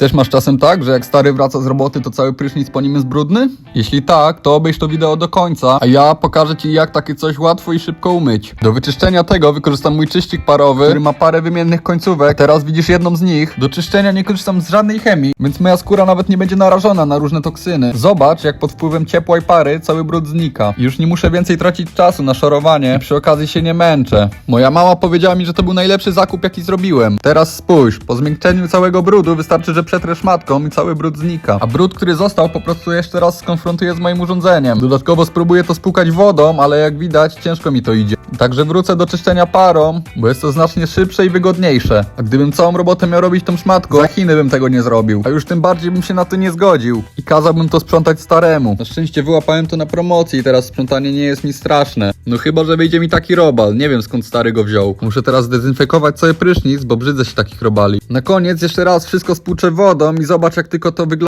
Też masz czasem tak, że jak stary wraca z roboty, to cały prysznic po nim jest brudny? Jeśli tak, to obejrz to wideo do końca, a ja pokażę ci jak takie coś łatwo i szybko umyć. Do wyczyszczenia tego wykorzystam mój czyścik parowy, który ma parę wymiennych końcówek. Teraz widzisz jedną z nich. Do czyszczenia nie korzystam z żadnej chemii, więc moja skóra nawet nie będzie narażona na różne toksyny. Zobacz, jak pod wpływem ciepła i pary cały brud znika. Już nie muszę więcej tracić czasu na szorowanie i przy okazji się nie męczę. Moja mama powiedziała mi, że to był najlepszy zakup jaki zrobiłem. Teraz spójrz, po zmiękczeniu całego brudu wystarczy, że przetrę i cały brud znika. A brud, który został po prostu jeszcze raz skonfrontuję z moim urządzeniem. Dodatkowo spróbuję to spłukać wodą, ale jak widać ciężko mi to idzie. Także wrócę do czyszczenia parą, bo jest to znacznie szybsze i wygodniejsze. A gdybym całą robotę miał robić tą szmatką, za Chiny bym tego nie zrobił. A już tym bardziej bym się na to nie zgodził. I kazałbym to sprzątać staremu. Na szczęście wyłapałem to na promocji i teraz sprzątanie nie jest mi straszne. No chyba, że wyjdzie mi taki robal. Nie wiem skąd stary go wziął. Muszę teraz zdezynfekować cały prysznic, bo brzydzę się takich robali. Na koniec jeszcze raz wszystko spłuczę wodą i zobacz jak tylko to wygląda.